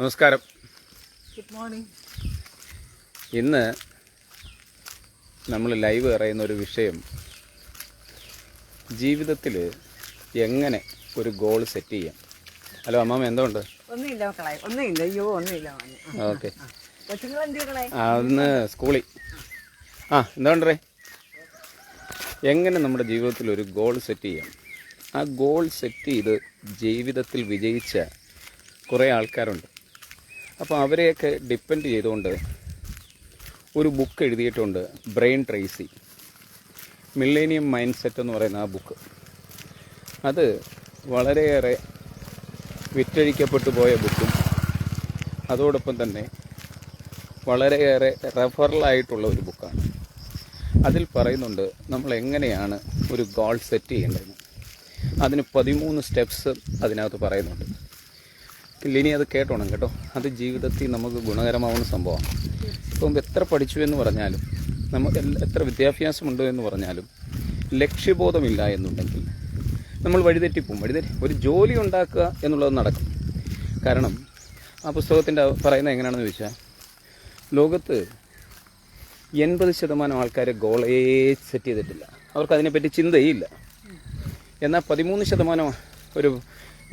നമസ്കാരം. Good morning ഇന്ന് നമ്മൾ ലൈവ് പറയുന്ന ഒരു വിഷയം ജീവിതത്തിൽ എങ്ങനെ ഒരു ഗോൾ സെറ്റ് ചെയ്യാം. ഹലോ അമ്മാമ എന്തുകൊണ്ട് ഒന്നുമില്ല മക്കളെ ഒന്നുമില്ല. അയ്യോ ഒന്നുമില്ല. ഓക്കെ. അന്ന് സ്കൂളിൽ. ആ എന്തുകൊണ്ടേ എങ്ങനെ നമ്മുടെ ജീവിതത്തിൽ ഒരു ഗോൾ സെറ്റ് ചെയ്യാം? ആ ഗോൾ സെറ്റ് ചെയ്ത് ജീവിതത്തിൽ വിജയിച്ച കുറേ ആൾക്കാരുണ്ട്. അപ്പോൾ അവരെയൊക്കെ ഡിപ്പെൻഡ് ചെയ്തുകൊണ്ട് ഒരു ബുക്ക് എഴുതിയിട്ടുണ്ട് Brian Tracy millennium mindset എന്ന് പറയുന്ന ആ ബുക്ക് അത് വളരെയേറെ വിറ്റഴിക്കപ്പെട്ടു പോയ ബുക്കും അതോടൊപ്പം തന്നെ വളരെയേറെ റെഫറലായിട്ടുള്ള ഒരു ബുക്കാണ് അതിൽ പറയുന്നുണ്ട് നമ്മൾ എങ്ങനെയാണ് ഒരു ഗോൾ സെറ്റ് ചെയ്യേണ്ടത്? അതിന് പതിമൂന്ന് സ്റ്റെപ്സ് അതിനകത്ത് പറയുന്നുണ്ട്. ഇനി അത് കേട്ടോണം കേട്ടോ. അത് ജീവിതത്തിൽ നമുക്ക് ഗുണകരമാവുന്ന സംഭവമാണ്. ഇപ്പം എത്ര പഠിച്ചു എന്ന് പറഞ്ഞാലും നമുക്ക് എത്ര വിദ്യാഭ്യാസമുണ്ട് എന്ന് പറഞ്ഞാലും ലക്ഷ്യബോധമില്ല എന്നുണ്ടെങ്കിൽ നമ്മൾ വഴിതെറ്റിപ്പോവും. വഴിതെറ്റി ഒരു ജോലി ഉണ്ടാക്കുക എന്നുള്ളത് നടക്കും. കാരണം ആ പുസ്തകത്തിന്റെ പറയുന്നത് എങ്ങനെയാണെന്ന് ചോദിച്ചാൽ ലോകത്ത് എൺപത് ശതമാനം ആൾക്കാർ ഗോളേ സെറ്റ് ചെയ്തിട്ടില്ല. അവർക്ക് അതിനെപ്പറ്റി ചിന്തയില്ല. എന്നാൽ പതിമൂന്ന് ശതമാനം ഒരു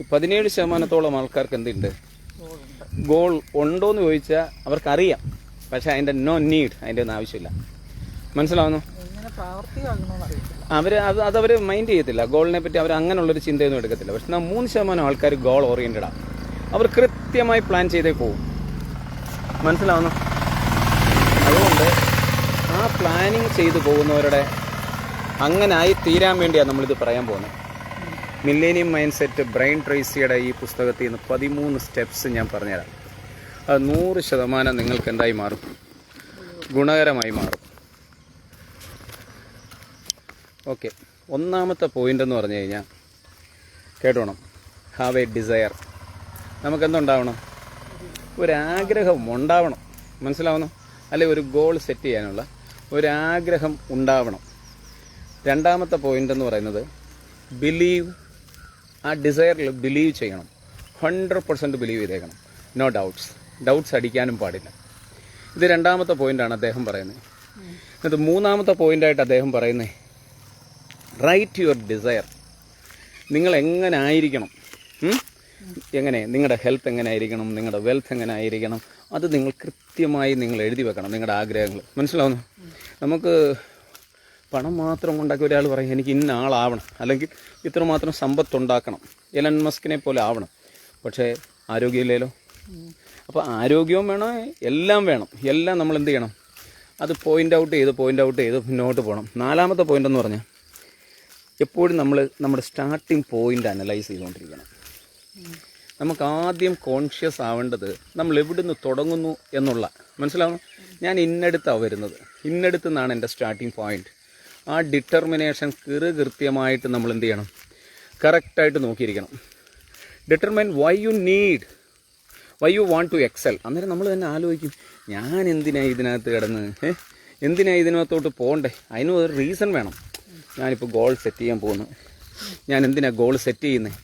പതിനേഴ് ശതമാനത്തോളം ആൾക്കാർക്ക് എന്തുണ്ട്? ഗോൾ ഉണ്ടോ എന്ന് ചോദിച്ചാൽ അവർക്കറിയാം. പക്ഷെ അതിന്റെ നോ നീഡ് അതിന്റെ ഒന്നും ആവശ്യമില്ല. മനസ്സിലാവുന്നു? അവർ അത് അതവർ മൈൻഡ് ചെയ്യത്തില്ല. ഗോളിനെ പറ്റി അവർ അങ്ങനെയുള്ളൊരു ചിന്തയൊന്നും എടുക്കത്തില്ല. പക്ഷെ എന്നാൽ മൂന്ന് ശതമാനം ആൾക്കാർ ഗോൾ ഓറിയന്റഡാണ് അവർ കൃത്യമായി പ്ലാൻ ചെയ്തേ പോകും മനസ്സിലാവുന്നു? അതുകൊണ്ട് ആ പ്ലാനിങ് ചെയ്തു പോകുന്നവരുടെ അങ്ങനായി തീരാൻ വേണ്ടിയാണ് നമ്മളിത് പറയാൻ പോകുന്നത്. മില്ലേനിയം മൈൻഡ് സെറ്റ് ബ്രെയിൻ ട്രേസിയുടെ ഈ പുസ്തകത്തിൽ നിന്ന് പതിമൂന്ന് സ്റ്റെപ്സ് ഞാൻ പറഞ്ഞുതരാം. അത് നൂറ് ശതമാനം നിങ്ങൾക്ക് എന്തായി മാറും? ഗുണകരമായി മാറും. ഓക്കെ ഒന്നാമത്തെ പോയിന്റ് എന്ന് പറഞ്ഞു കഴിഞ്ഞാൽ കേട്ടോണം. ഹാവ് എ ഡിസയർ നമുക്ക് എന്തുണ്ടാവണം? ഒരാഗ്രഹം ഉണ്ടാവണം. മനസ്സിലാവണം അല്ലെ ഒരു ഗോൾ സെറ്റ് ചെയ്യാനുള്ള ഒരാഗ്രഹം ഉണ്ടാവണം. രണ്ടാമത്തെ പോയിന്റ് എന്ന് പറയുന്നത് ബിലീവ് ആ ഡിസയറിൽ ബിലീവ് ചെയ്യണം. ഹൺഡ്രഡ് പെർസെന്റ് ബിലീവ് ചെയ്തേക്കണം. നോ ഡൗട്ട്സ് ഡൗട്ട്സ് അടിക്കാനും പാടില്ല. ഇത് രണ്ടാമത്തെ പോയിന്റാണ് അദ്ദേഹം പറയുന്നത്. എന്നിട്ട് മൂന്നാമത്തെ പോയിന്റായിട്ട് അദ്ദേഹം പറയുന്നത് റൈറ്റ് യുവർ ഡിസയർ നിങ്ങൾ എങ്ങനെ ആയിരിക്കണം? എങ്ങനെ? നിങ്ങളുടെ ഹെൽത്ത് എങ്ങനെ ആയിരിക്കണം? നിങ്ങളുടെ വെൽത്ത് എങ്ങനെ ആയിരിക്കണം? അത് നിങ്ങൾ കൃത്യമായി നിങ്ങൾ എഴുതി വെക്കണം നിങ്ങളുടെ ആഗ്രഹങ്ങൾ മനസ്സിലാവുന്നു? നമുക്ക് പണം മാത്രം ഉണ്ടാക്കി ഒരാൾ പറയും എനിക്ക് ഇന്ന ആളാവണം. അല്ലെങ്കിൽ ഇത്രമാത്രം സമ്പത്തുണ്ടാക്കണം. എലൻ മസ്കിനെ പോലെ ആവണം. പക്ഷേ ആരോഗ്യമില്ലല്ലോ. അപ്പോൾ ആരോഗ്യവും വേണം എല്ലാം വേണം. എല്ലാം നമ്മൾ എന്ത് ചെയ്യണം? അത് പോയിന്റ് ഔട്ട് ചെയ്ത് പോയിന്റ് ഔട്ട് ചെയ്ത് മുന്നോട്ട് പോകണം. നാലാമത്തെ പോയിന്റ് എന്ന് പറഞ്ഞാൽ എപ്പോഴും നമ്മൾ നമ്മുടെ സ്റ്റാർട്ടിങ് പോയിന്റ് അനലൈസ് ചെയ്തുകൊണ്ടിരിക്കണം. നമുക്ക് ആദ്യം കോൺഷ്യസ് ആവേണ്ടത് നമ്മൾ എവിടുന്ന് തുടങ്ങുന്നു എന്നുള്ള. മനസ്സിലാവണം? ഞാൻ ഇന്നടുത്താണ് വരുന്നത്. ഇന്നടുത്തു നിന്നാണ് എന്റെ സ്റ്റാർട്ടിങ് പോയിന്റ് ആ ഡിറ്റർമിനേഷൻ കൃ കൃത്യമായിട്ട് നമ്മൾ എന്ത് ചെയ്യണം? കറക്റ്റായിട്ട് നോക്കിയിരിക്കണം. Determine why you need why you want to excel അന്നേരം നമ്മൾ തന്നെ ആലോചിക്കും ഞാൻ എന്തിനാണ് ഇതിനകത്ത് കിടന്ന്? എന്തിനാണ് എന്തിനാ ഇതിനകത്തോട്ട് പോകണ്ടേ? അതിന് ഒരു റീസൺ വേണം. ഞാനിപ്പോൾ ഗോൾ സെറ്റ് ചെയ്യാൻ പോകുന്നു. ഞാൻ എന്തിനാണ് ഗോൾ സെറ്റ് ചെയ്യുന്നത്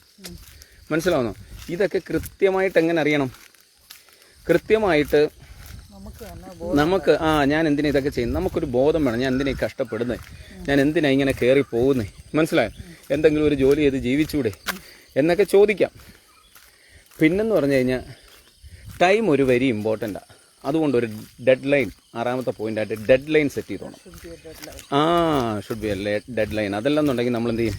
മനസ്സിലാവുന്നോ? ഇതൊക്കെ കൃത്യമായിട്ട് എങ്ങനെ അറിയണം? കൃത്യമായിട്ട് നമുക്ക് ആ ഞാൻ എന്തിനാ ഇതൊക്കെ ചെയ്യുന്നത്? നമുക്കൊരു ബോധം വേണം. ഞാൻ എന്തിനാ കഷ്ടപ്പെടുന്നത് ഞാൻ എന്തിനാ ഇങ്ങനെ കയറി പോകുന്നത് മനസ്സിലായോ? എന്തെങ്കിലും ഒരു ജോലി ചെയ്ത് ജീവിച്ചൂടെ? എന്നൊക്കെ ചോദിക്കാം. പിന്നെന്ന് പറഞ്ഞു കഴിഞ്ഞാൽ ടൈം ഒരു വരി ഇമ്പോർട്ടന്റാണ് അതുകൊണ്ട് ഒരു ഡെഡ് ലൈൻ ആറാമത്തെ പോയിന്റായിട്ട് ഡെഡ് ലൈൻ സെറ്റ് ചെയ്തോണം. ആ ഷുഡ് ബി അല്ലേ ഡെഡ് ലൈൻ അതെല്ലാന്നുണ്ടെങ്കിൽ നമ്മൾ എന്ത് ചെയ്യും?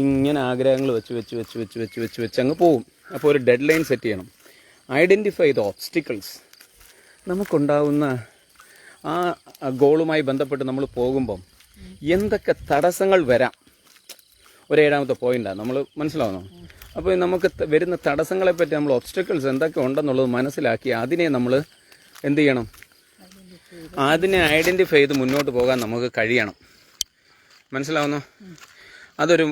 ഇങ്ങനെ ആഗ്രഹങ്ങൾ വെച്ച് വെച്ച് വെച്ച് വെച്ച് വെച്ച് വെച്ച് വെച്ച് അങ്ങ് പോകും അപ്പോൾ ഒരു ഡെഡ് ലൈൻ സെറ്റ് ചെയ്യണം. ഐഡന്റിഫൈ ദ ഓബ്സ്റ്റിക്കിൾസ് നമുക്കുണ്ടാവുന്ന ആ ഗോളുമായി ബന്ധപ്പെട്ട് നമ്മൾ പോകുമ്പം എന്തൊക്കെ തടസ്സങ്ങൾ വരാം? ഒരേഴാമത്തെ പോയിന്റാണ് നമ്മൾ മനസ്സിലാവുന്നു? അപ്പോൾ നമുക്ക് വരുന്ന തടസ്സങ്ങളെ പറ്റി നമ്മൾ ഒബ്സ്റ്റക്കിൾസ് എന്തൊക്കെ ഉണ്ടെന്നുള്ളത് മനസ്സിലാക്കി അതിനെ നമ്മൾ എന്ത് ചെയ്യണം? അതിനെ ഐഡന്റിഫൈ ചെയ്ത് മുന്നോട്ട് പോകാൻ നമുക്ക് കഴിയണം. മനസ്സിലാവുന്നു? അതൊരു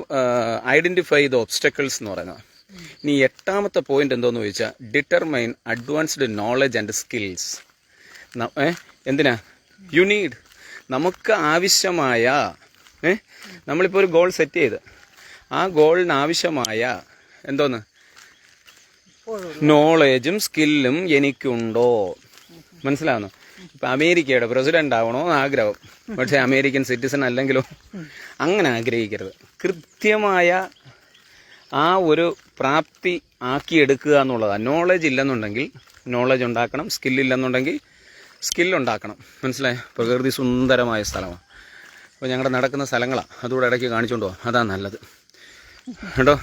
ഐഡന്റിഫൈ ചെയ്ത ഒബ്സ്റ്റക്കിൾസ് എന്ന് പറയുന്നത്. ഇനി എട്ടാമത്തെ പോയിന്റ് എന്തോന്ന് ചോദിച്ചാൽ determine advanced knowledge and skills എന്തിനാ? യു നീഡ് നമുക്ക് ആവശ്യമായ നമ്മളിപ്പോൾ ഒരു ഗോൾ സെറ്റ് ചെയ്ത്. ആ ഗോളിന് ആവശ്യമായ എന്തോന്ന്? നോളേജും സ്കില്ലും എനിക്കുണ്ടോ? മനസ്സിലാവുന്നു? ഇപ്പൊ അമേരിക്കയുടെ പ്രസിഡന്റ് ആവണോ എന്ന് ആഗ്രഹം. പക്ഷെ അമേരിക്കൻ സിറ്റിസൺ അല്ലെങ്കിലോ? അങ്ങനെ ആഗ്രഹിക്കരുത്. കൃത്യമായ ആ ഒരു പ്രാപ്തി ആക്കിയെടുക്കുക എന്നുള്ളതാണ്. നോളജ് ഇല്ലെന്നുണ്ടെങ്കിൽ നോളജ് ഉണ്ടാക്കണം. സ്കില്ലില്ലെന്നുണ്ടെങ്കിൽ സ്കില്ലുണ്ടാക്കണം മനസ്സിലായോ? പ്രകൃതി സുന്ദരമായ സ്ഥലമാണ്. അപ്പോൾ ഞങ്ങളുടെ നടക്കുന്ന സ്ഥലങ്ങളാണ് അതുകൂടെ ഇടയ്ക്ക് കാണിച്ചുകൊണ്ട് പോകാം അതാണ് നല്ലത്. കേട്ടോ?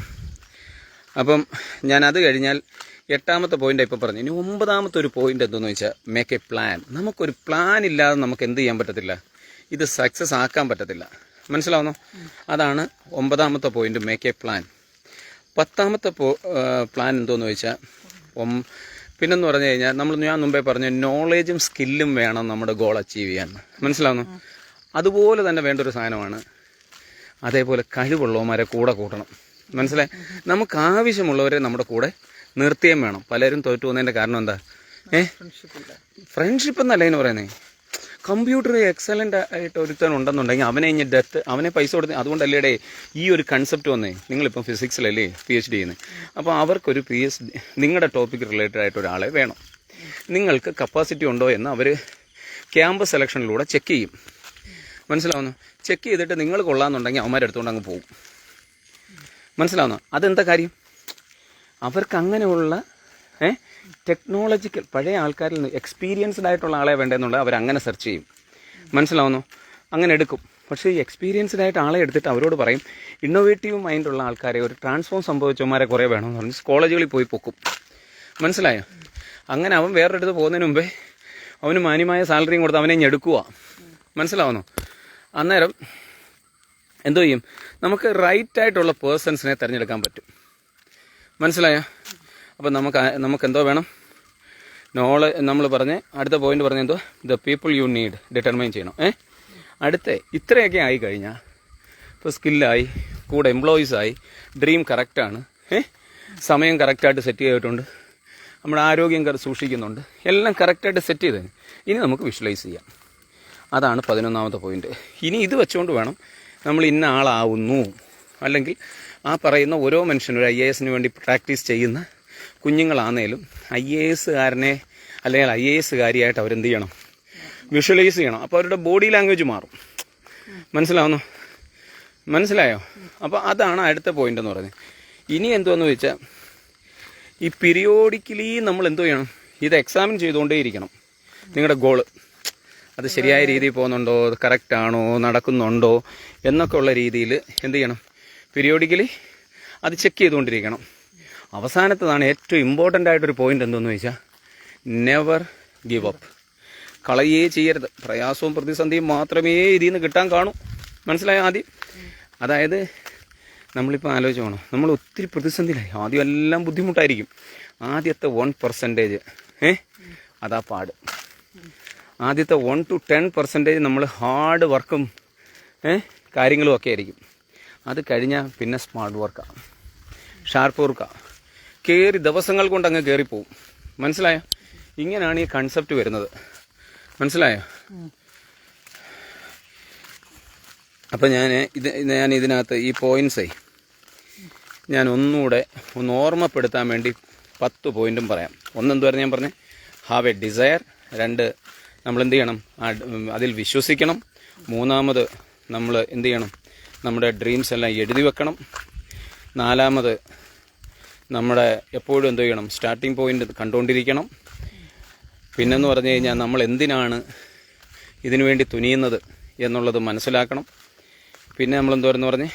അപ്പം ഞാൻ അത് കഴിഞ്ഞാൽ എട്ടാമത്തെ പോയിന്റ് ഇപ്പോൾ പറഞ്ഞു. ഇനി ഒമ്പതാമത്തെ ഒരു പോയിന്റ് എന്തെന്ന് വെച്ചാൽ മേക്ക് എ പ്ലാൻ നമുക്കൊരു പ്ലാൻ ഇല്ലാതെ നമുക്ക് എന്ത് ചെയ്യാൻ പറ്റത്തില്ല. ഇത് സക്സസ് ആക്കാൻ പറ്റത്തില്ല. മനസ്സിലാവുന്നോ? അതാണ് ഒമ്പതാമത്തെ പോയിന്റ് മേക്ക് എ പ്ലാൻ പത്താമത്തെ പ്ലാൻ എന്തോന്ന് ചോദിച്ചാൽ ഒം പിന്നെന്ന് പറഞ്ഞു കഴിഞ്ഞാൽ നമ്മൾ ഞാൻ മുമ്പേ പറഞ്ഞു നോളേജും സ്കില്ലും വേണം നമ്മുടെ ഗോൾ അച്ചീവ് ചെയ്യാൻ. മനസ്സിലാവുന്നു? അതുപോലെ തന്നെ വേണ്ട ഒരു സാധനമാണ് അതേപോലെ കഴിവുള്ളവന്മാരെ കൂടെ കൂട്ടണം. മനസ്സിലായി? നമുക്ക് ആവശ്യമുള്ളവരെ നമ്മുടെ കൂടെ നിർത്തിയും വേണം. പലരും തോറ്റു പോകുന്നതിന്റെ കാരണം എന്താ? ഏഹ് ഫ്രണ്ട്ഷിപ്പ് എന്നല്ല ഇതിന് പറയുന്നത് കമ്പ്യൂട്ടർ എക്സലന്റ് ആയിട്ട് ഒരുത്തൻ ഉണ്ടെന്നുണ്ടെങ്കിൽ അവനെ ഇനി ഡെത്ത് അവനെ പൈസ കൊടുത്ത് അതുകൊണ്ടല്ലേടെ ഈ ഒരു കൺസെപ്റ്റ് വന്നേ. നിങ്ങളിപ്പം ഫിസിക്സിലല്ലേ പി എച്ച് ഡി ചെയ്യുന്നത് അപ്പോൾ അവർക്കൊരു പി എച്ച് ഡി നിങ്ങളുടെ ടോപ്പിക് റിലേറ്റഡ് ആയിട്ട് ഒരാളെ വേണം. നിങ്ങൾക്ക് കപ്പാസിറ്റി ഉണ്ടോ എന്ന് അവർ ക്യാമ്പസ് സെലക്ഷനിലൂടെ ചെക്ക് ചെയ്യും. മനസ്സിലാവുന്നു? ചെക്ക് ചെയ്തിട്ട് നിങ്ങൾ കൊള്ളാമെന്നുണ്ടെങ്കിൽ അവന്മാരെ അടുത്തുകൊണ്ട് അങ്ങ് പോകും. മനസ്സിലാവുന്നു? അതെന്താ കാര്യം? അവർക്ക് അങ്ങനെയുള്ള ഏ? ടെക്നോളജിക്കൽ പഴയ ആൾക്കാരിൽ നിന്ന് എക്സ്പീരിയൻസ്ഡ് ആയിട്ടുള്ള ആളെ വേണ്ടതെന്നുള്ളത് അവർ അങ്ങനെ സെർച്ച് ചെയ്യും. മനസ്സിലാവുന്നു? അങ്ങനെ എടുക്കും. പക്ഷേ ഈ എക്സ്പീരിയൻസ്ഡ് ആയിട്ട് ആളെ എടുത്തിട്ട് അവരോട് പറയും ഇന്നോവേറ്റീവ് മൈൻഡുള്ള ആൾക്കാരെ ഒരു ട്രാൻസ്ഫോം സംഭവിച്ചവന്മാരെ കുറേ വേണമെന്ന് പറഞ്ഞ് കോളേജുകളിൽ പോയി പൊക്കും. മനസ്സിലായോ? അങ്ങനെ അവൻ വേറൊരിടത്ത് പോകുന്നതിന് മുമ്പേ അവന് മാന്യമായ സാലറിയും കൊടുത്ത് അവനെ ഞെടുക്കുക മനസ്സിലാവുന്നു? അന്നേരം എന്തോ ചെയ്യും? നമുക്ക് റൈറ്റ് ആയിട്ടുള്ള പേഴ്സൺസിനെ തിരഞ്ഞെടുക്കാൻ പറ്റും. മനസ്സിലായോ? അപ്പം നമുക്ക് നമുക്ക് എന്തോ വേണം? നോളെ നമ്മൾ പറഞ്ഞ് അടുത്ത പോയിന്റ് പറഞ്ഞ എന്തോ? The people you need determine ചെയ്യണം. ഏ? അടുത്ത ഇത്രയൊക്കെ ആയി കഴിഞ്ഞാൽ ഇപ്പോൾ സ്കില്ലായി കൂടെ എംപ്ലോയീസായി ഡ്രീം കറക്റ്റാണ് ഏ? സമയം കറക്റ്റായിട്ട് സെറ്റ് ചെയ്തിട്ടുണ്ട്. നമ്മുടെ ആരോഗ്യം സൂക്ഷിക്കുന്നുണ്ട്. എല്ലാം കറക്റ്റായിട്ട് സെറ്റ് ചെയ്ത് ഇനി നമുക്ക് വിഷ്വലൈസ് ചെയ്യാം. അതാണ് പതിനൊന്നാമത്തെ പോയിന്റ് ഇനി ഇത് വെച്ചുകൊണ്ട് വേണം നമ്മൾ ഇന്ന ആളാവുന്നു. അല്ലെങ്കിൽ ആ പറയുന്ന ഓരോ മനുഷ്യനും ഒരു ഐ എസിന് വേണ്ടി പ്രാക്ടീസ് ചെയ്യുന്ന കുഞ്ഞുങ്ങളാന്നേലും ഐ എ എസ്സുകാരനെ അല്ലെങ്കിൽ ഐ എ എസ്സുകാരിയായിട്ട് അവരെന്ത് ചെയ്യണം? വിഷ്വലൈസ് ചെയ്യണം. അപ്പോൾ അവരുടെ ബോഡി ലാംഗ്വേജ് മാറും. മനസ്സിലാവുന്നു? മനസ്സിലായോ? അപ്പോൾ അതാണ് അടുത്ത പോയിന്റ് എന്ന് പറയുന്നത്. ഇനി എന്തുവെന്ന് ചോദിച്ചാൽ ഈ പിരിയോഡിക്കലി നമ്മൾ എന്തു ചെയ്യണം? ഇത് എക്സാമിൻ ചെയ്തുകൊണ്ടേയിരിക്കണം നിങ്ങളുടെ ഗോൾ അത് ശരിയായ രീതിയിൽ പോകുന്നുണ്ടോ? അത് കറക്റ്റ് ആണോ? നടക്കുന്നുണ്ടോ? എന്നൊക്കെ ഉള്ള രീതിയിൽ എന്ത് ചെയ്യണം? പിരിയോഡിക്കലി അത് ചെക്ക് ചെയ്തുകൊണ്ടിരിക്കണം. അവസാനത്തതാണ് ഏറ്റവും ഇമ്പോർട്ടന്റ് ആയിട്ടൊരു പോയിന്റ് എന്തെന്ന് ചോദിച്ചാൽ നെവർ ഗിവ് അപ്പ് കളയേ ചെയ്യരുത്. പ്രയാസവും പ്രതിസന്ധിയും മാത്രമേ ഇതിൽ നിന്ന് കിട്ടാൻ കാണൂ. മനസ്സിലായ ആദ്യം? അതായത് നമ്മളിപ്പോൾ ആലോചിച്ച് പോകണം നമ്മൾ ഒത്തിരി പ്രതിസന്ധിയിലായി. ആദ്യം എല്ലാം ബുദ്ധിമുട്ടായിരിക്കും. ആദ്യത്തെ വൺ പെർസെന്റേജ് ഏ? അതാ പാട്. ആദ്യത്തെ വൺ ടു ടെൻ പെർസെന്റേജ് നമ്മൾ ഹാർഡ് വർക്കും ഏ? കാര്യങ്ങളും ഒക്കെ ആയിരിക്കും. അത് കഴിഞ്ഞാൽ പിന്നെ സ്മാർട്ട് വർക്കാണ് ഷാർപ്പ് വർക്കാണ് കയറി ദിവസങ്ങൾ കൊണ്ട് അങ്ങ് കയറിപ്പോവും മനസ്സിലായോ? ഇങ്ങനെയാണ് ഈ കൺസെപ്റ്റ് വരുന്നത്. മനസ്സിലായോ? അപ്പം ഞാൻ ഇത് ഞാൻ ഇതിനകത്ത് ഈ പോയിൻസേ ഞാൻ ഒന്നുകൂടെ ഒന്ന് ഓർമ്മപ്പെടുത്താൻ വേണ്ടി പത്ത് പോയിന്റും പറയാം. ഒന്നെന്ത് ഞാൻ പറഞ്ഞേ? ഹാവ് എ ഡിസയർ രണ്ട് നമ്മൾ എന്ത് ചെയ്യണം അതിൽ വിശ്വസിക്കണം. മൂന്നാമത് നമ്മൾ എന്ത് ചെയ്യണം? നമ്മുടെ ഡ്രീംസ് എല്ലാം എഴുതി വെക്കണം. നാലാമത് നമ്മുടെ എപ്പോഴും എന്ത് ചെയ്യണം? സ്റ്റാർട്ടിംഗ് പോയിന്റ് കണ്ടുകൊണ്ടിരിക്കണം പിന്നെന്ന് പറഞ്ഞു കഴിഞ്ഞാൽ നമ്മൾ എന്തിനാണ് ഇതിനു വേണ്ടി തുനിയുന്നത് എന്നുള്ളത് മനസ്സിലാക്കണം. പിന്നെ നമ്മൾ എന്തോരെന്ന് പറഞ്ഞ്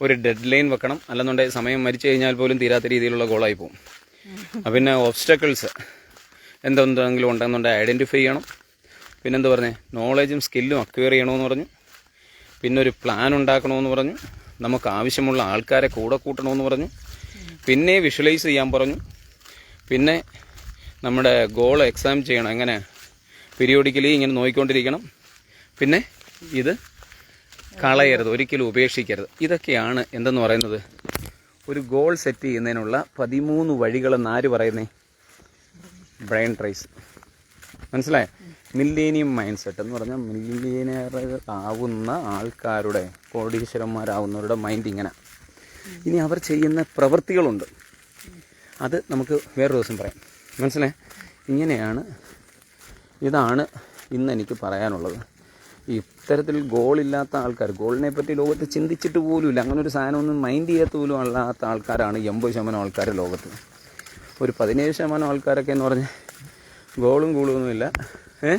ഒരു ഡെഡ് ലൈൻ വെക്കണം. അല്ലെന്നുണ്ടെങ്കിൽ സമയം മരിച്ചു കഴിഞ്ഞാൽ പോലും തീരാത്ത രീതിയിലുള്ള ഗോളായി പോകും. പിന്നെ ഓബ്സ്റ്റക്കിൾസ് എന്തെന്തെങ്കിലും ഉണ്ടെന്നുണ്ടെങ്കിൽ ഐഡന്റിഫൈ ചെയ്യണം. പിന്നെന്താ പറഞ്ഞേ നോളജും സ്കില്ലും അക്വയർ ചെയ്യണമെന്ന് പറഞ്ഞു. പിന്നെ ഒരു പ്ലാൻ ഉണ്ടാക്കണമെന്ന് പറഞ്ഞു. നമുക്ക് ആവശ്യമുള്ള ആൾക്കാരെ കൂടെ കൂട്ടണമെന്ന് പറഞ്ഞു. പിന്നെ വിഷ്വലൈസ് ചെയ്യാൻ പറഞ്ഞു. പിന്നെ നമ്മുടെ ഗോൾ എക്സാം ചെയ്യണം. എങ്ങനെ? പീരിയോഡിക്കലി ഇങ്ങനെ നോക്കിക്കൊണ്ടിരിക്കണം. പിന്നെ ഇത് കളയരുത് ഒരിക്കലും ഉപേക്ഷിക്കരുത്. ഇതൊക്കെയാണ് എന്തെന്ന് പറയുന്നത്? ഒരു ഗോൾ സെറ്റ് ചെയ്യുന്നതിനുള്ള പതിമൂന്ന് വഴികളെന്ന് ആര് പറയുന്നേ? ബ്രെയിൻ ട്രൈസ് മനസ്സിലായോ? മില്ലേനിയം മൈൻഡ് സെറ്റ് എന്ന് പറഞ്ഞാൽ മില്ലേനിയർ ആവുന്ന ആൾക്കാരുടെ കോടീശ്വരന്മാരാവുന്നവരുടെ മൈൻഡ് ഇങ്ങനെ. ഇനി അവർ ചെയ്യുന്ന പ്രവൃത്തികളുണ്ട്. അത് നമുക്ക് വേറൊരു ദിവസം പറയാം. മനസ്സിലായി? ഇങ്ങനെയാണ് ഇതാണ് ഇന്ന് എനിക്ക് പറയാനുള്ളത്. ഇത്തരത്തിൽ ഗോളില്ലാത്ത ആൾക്കാർ ഗോളിനെ പറ്റി ലോകത്ത് ചിന്തിച്ചിട്ട് പോലുമില്ല അങ്ങനെ ഒരു സാധനമൊന്നും മൈൻഡ് ചെയ്യാത്ത പോലും അല്ലാത്ത ആൾക്കാരാണ് എൺപത് ശതമാനം ആൾക്കാർ ലോകത്ത്. ഒരു പതിനേഴ് ശതമാനം ആൾക്കാരൊക്കെ എന്ന് പറഞ്ഞാൽ ഗോളും ഗോളൊന്നുമില്ല ഏഹ്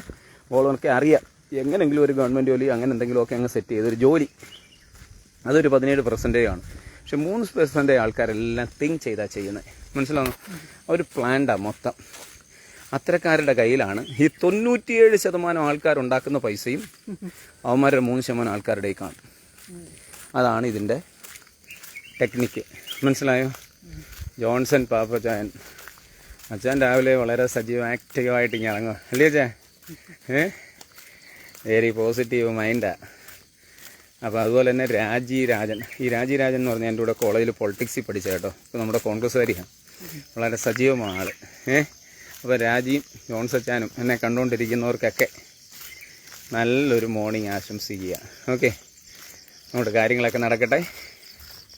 ഗോളൊക്കെ അറിയാം. എങ്ങനെങ്കിലും ഒരു ഗവൺമെന്റ് ജോലി അങ്ങനെ എന്തെങ്കിലുമൊക്കെ അങ്ങ് സെറ്റ് ചെയ്തൊരു ജോലി. അതൊരു പതിനേഴ് പെർസെന്റേജ് ആണ്. പക്ഷെ മൂന്ന് പെർസെന്റ് ആൾക്കാരെല്ലാം തിങ്ക് ചെയ്താൽ ചെയ്യുന്നത്. മനസ്സിലാവുന്നു? ഒരു പ്ലാൻഡാണ് മൊത്തം. അത്തരക്കാരുടെ കയ്യിലാണ് ഈ തൊണ്ണൂറ്റിയേഴ് ശതമാനം ആൾക്കാരുണ്ടാക്കുന്ന പൈസയും അവന്മാരുടെ മൂന്ന് ശതമാനം ആൾക്കാരുടെ കാണും. അതാണ് ഇതിന്റെ ടെക്നിക്ക് മനസ്സിലായോ? ജോൺസൺ പാപ്പച്ചായൻ. അച്ഛൻ രാവിലെ വളരെ സജീവ ആക്റ്റീവായിട്ട് ഇങ്ങനെ ഇറങ്ങും അല്ലേ അച്ഛാ? ഏ? വെരി പോസിറ്റീവ് മൈൻഡാണ് അപ്പോൾ അതുപോലെ തന്നെ രാജി രാജൻ. ഈ രാജി രാജൻ എന്ന് പറഞ്ഞാൽ എന്റെ കൂടെ കോളേജിൽ പൊളിറ്റിക്സിൽ പഠിച്ച കേട്ടോ. ഇപ്പോൾ നമ്മുടെ കോൺഗ്രസ്സുകാരിയാണ് വളരെ സജീവമാണ് ആൾ ഏ? അപ്പോൾ രാജിയും ജോൺ സച്ചാനും എന്നെ കണ്ടുകൊണ്ടിരിക്കുന്നവർക്കൊക്കെ നല്ലൊരു മോർണിംഗ് ആശംസിക്കുക. ഓക്കെ? നമ്മുടെ കാര്യങ്ങളൊക്കെ നടക്കട്ടെ.